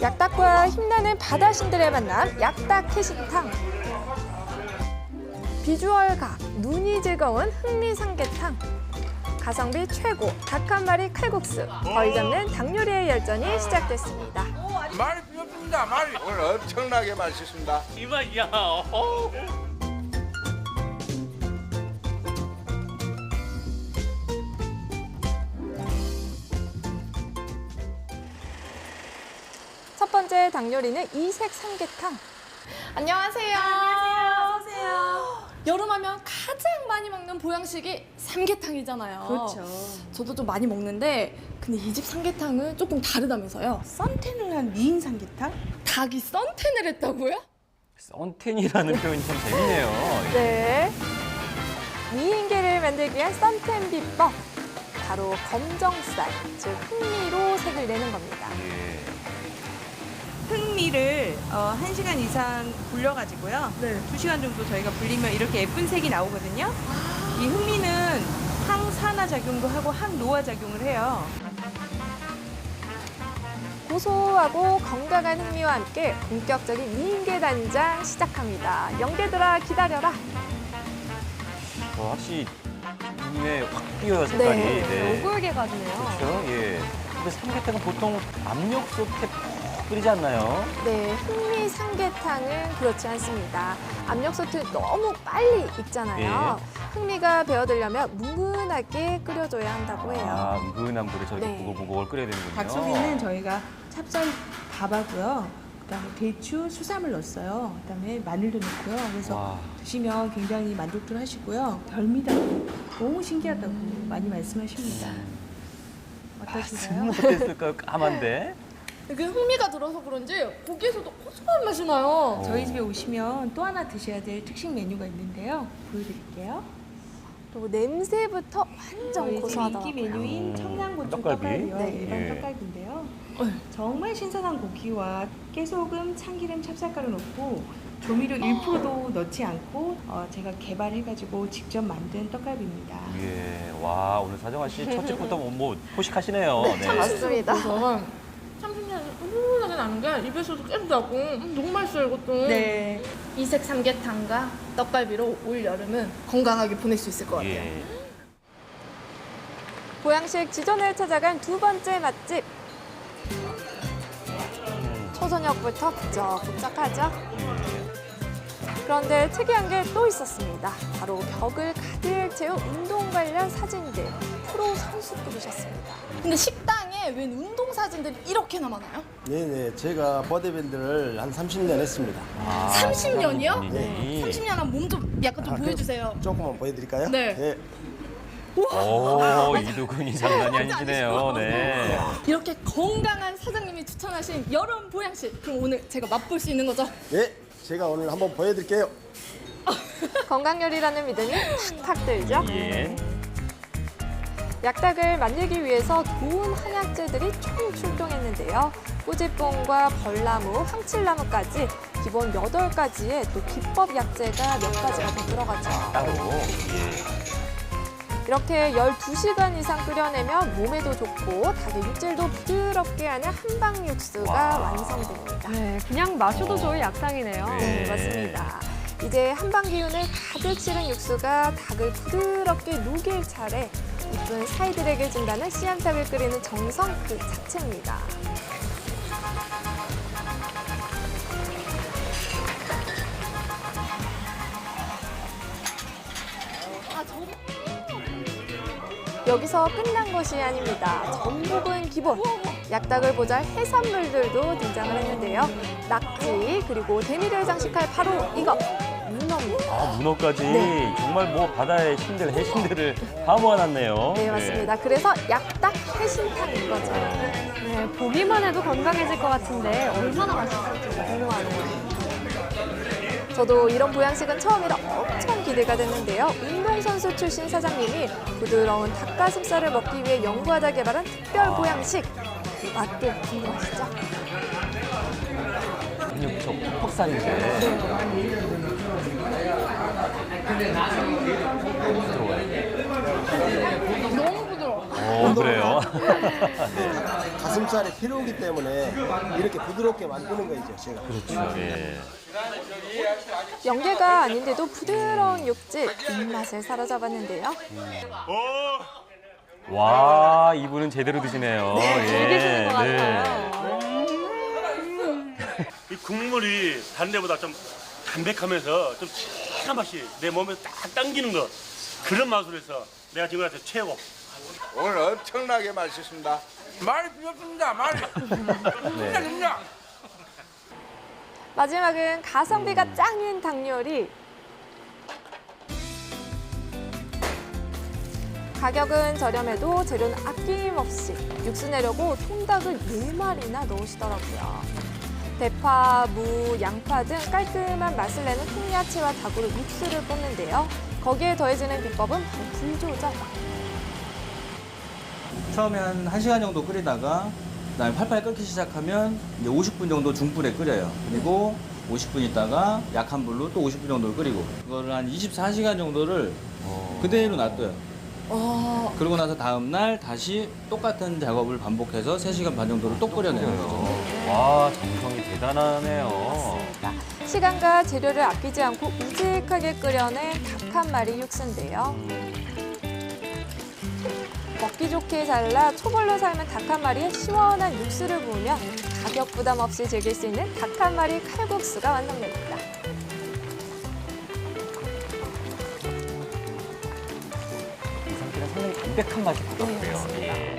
약닭과 힘나는 바다 신들의 만남 약닭 해신탕 비주얼가 눈이 즐거운 흥미삼계탕 가성비 최고 닭 한 마리 칼국수 거의 잡는 닭 요리의 열전이 시작됐습니다. 말이 필요 없습니다. 말이 오늘 엄청나게 맛있습니다. 이 맛이야. 번째 닭 요리는 이색 삼계탕. 안녕하세요. 안녕하세요. 여름하면 가장 많이 먹는 보양식이 삼계탕이잖아요. 그렇죠. 저도 좀 많이 먹는데 근데 이 집 삼계탕은 조금 다르다면서요. 썬텐을 한 미인 삼계탕? 닭이 썬텐을 했다고요? 썬텐이라는 표현이 참 재밌네요. 네. 미인계를 만들기 위한 썬텐 비법. 바로 검정쌀, 즉 흥미로 색을 내는 겁니다. 예. 흑미를 어, 1시간 이상 불려가지고요. 네. 2시간 정도 저희가 불리면 이렇게 예쁜 색이 나오거든요. 이 흑미는 항산화 작용도 하고 항노화 작용을 해요. 고소하고 건강한 흥미와 함께 본격적인 미인계 단장 시작합니다. 영계들아 기다려라. 어, 확실히 눈에 확 띄어요 색깔이. 네. 오골계 같네요. 그렇죠. 예. 근데 삼계탕은 보통 압력 솥에 푹 끓이지 않나요? 네, 흥미 삼계탕은 그렇지 않습니다. 압력솥을 너무 빨리 익잖아요. 흥미가 배어들려면 뭉근하게 끓여줘야 한다고 해요. 아, 은근한 불에 저렇게 네. 보글보글 끓여야 되는군요. 닭 속에는 저희가 찹쌀 밥하고요. 그다음에 대추, 수삼을 넣었어요. 그다음에 마늘도 넣고요. 그래서 와. 드시면 굉장히 만족들 하시고요. 별미다고 너무 신기하다고 많이 말씀하십니다. 어떠신가요? 못했을까요? 까만데. 이게 흥미가 들어서 그런지 고기에서도 고소한 맛이 나요. 저희 집에 오시면 또 하나 드셔야 될 특식 메뉴가 있는데요. 보여드릴게요. 또 냄새부터 완전 고소하더라고요. 인기 메뉴인 음, 청양고추 떡갈비? 떡갈비 요. 네. 일반 예. 떡갈비인데요. 정말 신선한 고기와 깨소금, 참기름, 찹쌀가루 넣고 조미료 1%도 넣지 않고 어, 제가 개발해가지고 직접 만든 떡갈비입니다. 예. 와, 오늘 사정아 씨 첫 집부터 뭐, 뭐 포식하시네요. 네. 맞습니다. 그래서 참신맛이 훈훈하게 나는 게 입에서도 계속 나고 음, 너무 맛있어요 이것도. 네. 이색 삼계탕과 떡갈비로 올 여름은 건강하게 보낼 수 있을 것 같아요. 예. 보양식 지존을 찾아간 두 번째 맛집. 초저녁부터 북적북적하죠. 예. 그런데 특이한 게 또 있었습니다. 바로 벽을 가득 채운 운동 관련 사진들. 프로 선수급이셨습니다. 근데 식당 에 웬 운동 사진들이 이렇게나 많아요? 네네, 제가 보디빌더를 한 30년 했습니다. 아, 30년이요? 네. 30년 한 몸 좀 약간 좀 아, 보여주세요. 그럼 조금만 보여드릴까요? 네. 오, 이두근이 장난이 아니시네요. 네. 이렇게 건강한 사장님이 추천하신 여름 보양식 그럼 오늘 제가 맛볼 수 있는 거죠? 네, 제가 오늘 한번 보여드릴게요. 건강 요리라는 믿음이 팍팍 들죠. 예. 약닭을 만들기 위해서 좋은 한약재들이 총 출동했는데요. 꾸지뽕과 벌나무, 황칠나무까지 기본 8가지의 또 기법 약재가 몇 가지가 더 들어가죠. 따로. 예. 이렇게 12시간 이상 끓여내면 몸에도 좋고 닭의 육질도 부드럽게 하는 한방 육수가 와. 완성됩니다. 네, 그냥 마셔도 좋을 약탕이네요. 네, 맞습니다. 이제 한방 기운을 가득 실은 육수가 닭을 부드럽게 녹일 차례 이쁜 사이들에게 준다는 씨암탉을 끓이는 정성 그 자체입니다. 여기서 끝난 것이 아닙니다. 전복은 기본. 약닭을 보잘 해산물들도 등장을 했는데요. 낙지 그리고 대미를 장식할 바로 이거 문어입니다. 아, 문어까지 네. 정말 뭐 바다의 신들, 해신들을 다 모아놨네요. 네 맞습니다. 그래서 약닭 해신탕인 거죠. 네, 보기만 해도 건강해질 것 같은데 얼마나 맛있을지 궁금하네요. 저도 이런 보양식은 처음이라 엄청 기대가 됐는데요. 운동선수 출신 사장님이 부드러운 닭가슴살을 먹기 위해 연구하다 개발한 특별 보양식. 그 맛도 궁금하시죠? 퍽퍽살인데. 너무 부드러워. 어, 오, 그래요? 가슴살이 필요하기 때문에 이렇게 부드럽게 만드는 거죠, 제가. 그렇죠. 예. 연계가 아닌데도 부드러운 육질 입맛을 사로잡았는데요. 와, 이분은 제대로 드시네요. 예, 즐기시는 것 같아요. 이 국물이 다른 데보다 좀 담백하면서 좀 진한 맛이 내 몸에 딱 당기는 거 그런 맛으로 해서 내가 지금까지 최고. 오늘 엄청나게 맛있습니다. 말이 필요 없습니다. 말이. 진짜 진짜. 마지막은 가성비가 짱인 닭요리. 가격은 저렴해도 재료는 아낌없이 육수 내려고 통닭을 4마리나 넣으시더라고요. 대파, 무, 양파 등 깔끔한 맛을 내는 통야채와 닭으로 육수를 붓는데요. 거기에 더해지는 비법은 바로 불 조절. 처음에 한 1시간 정도 끓이다가 그다음에 팔팔 끓기 시작하면 이제 50분 정도 중불에 끓여요. 그리고 50분 있다가 약한 불로 또 50분 정도 끓이고 그거를 한 24시간 정도를 그대로 놔둬요. 그러고 나서 다음 날 다시 똑같은 작업을 반복해서 3시간 반 정도를 또 끓여내는 거죠. 와, 정성이 대단하네요. 맞습니다. 시간과 재료를 아끼지 않고 우직하게 끓여낸 닭 한 마리 육수인데요. 먹기 좋게 잘라 초벌로 삶은 닭 한 마리에 시원한 육수를 부으면 가격 부담 없이 즐길 수 있는 닭 한 마리 칼국수가 완성됩니다. 담백한 것 같고요. 예.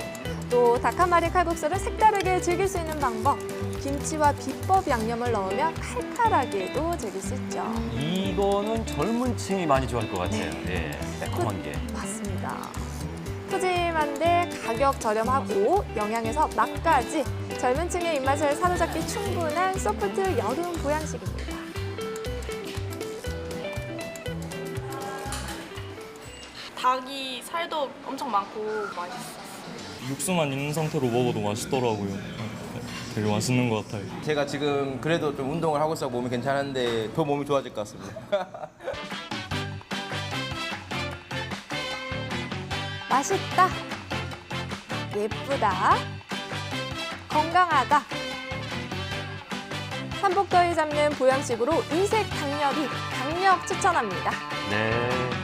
또 닭한 마리 칼국수를 색다르게 즐길 수 있는 방법. 김치와 비법 양념을 넣으면 칼칼하게도 즐길 수 있죠. 이거는 젊은 층이 많이 좋아할 것 같아요. 예. 매콤한 게. 맞습니다. 푸짐한데 가격 저렴하고 영양에서 맛까지 젊은 층의 입맛을 사로잡기 충분한 소프트 여름 보양식입니다. 닭이 살도 엄청 많고 맛있어. 육수만 있는 상태로 먹어도 맛있더라고요. 되게 맛있는 것 같아요. 제가 지금 그래도 좀 운동을 하고 있어 몸이 괜찮은데 더 몸이 좋아질 것 같습니다. 맛있다, 예쁘다, 건강하다. 삼복더위 잡는 보양식으로 인색 당력이 강력 추천합니다. 네.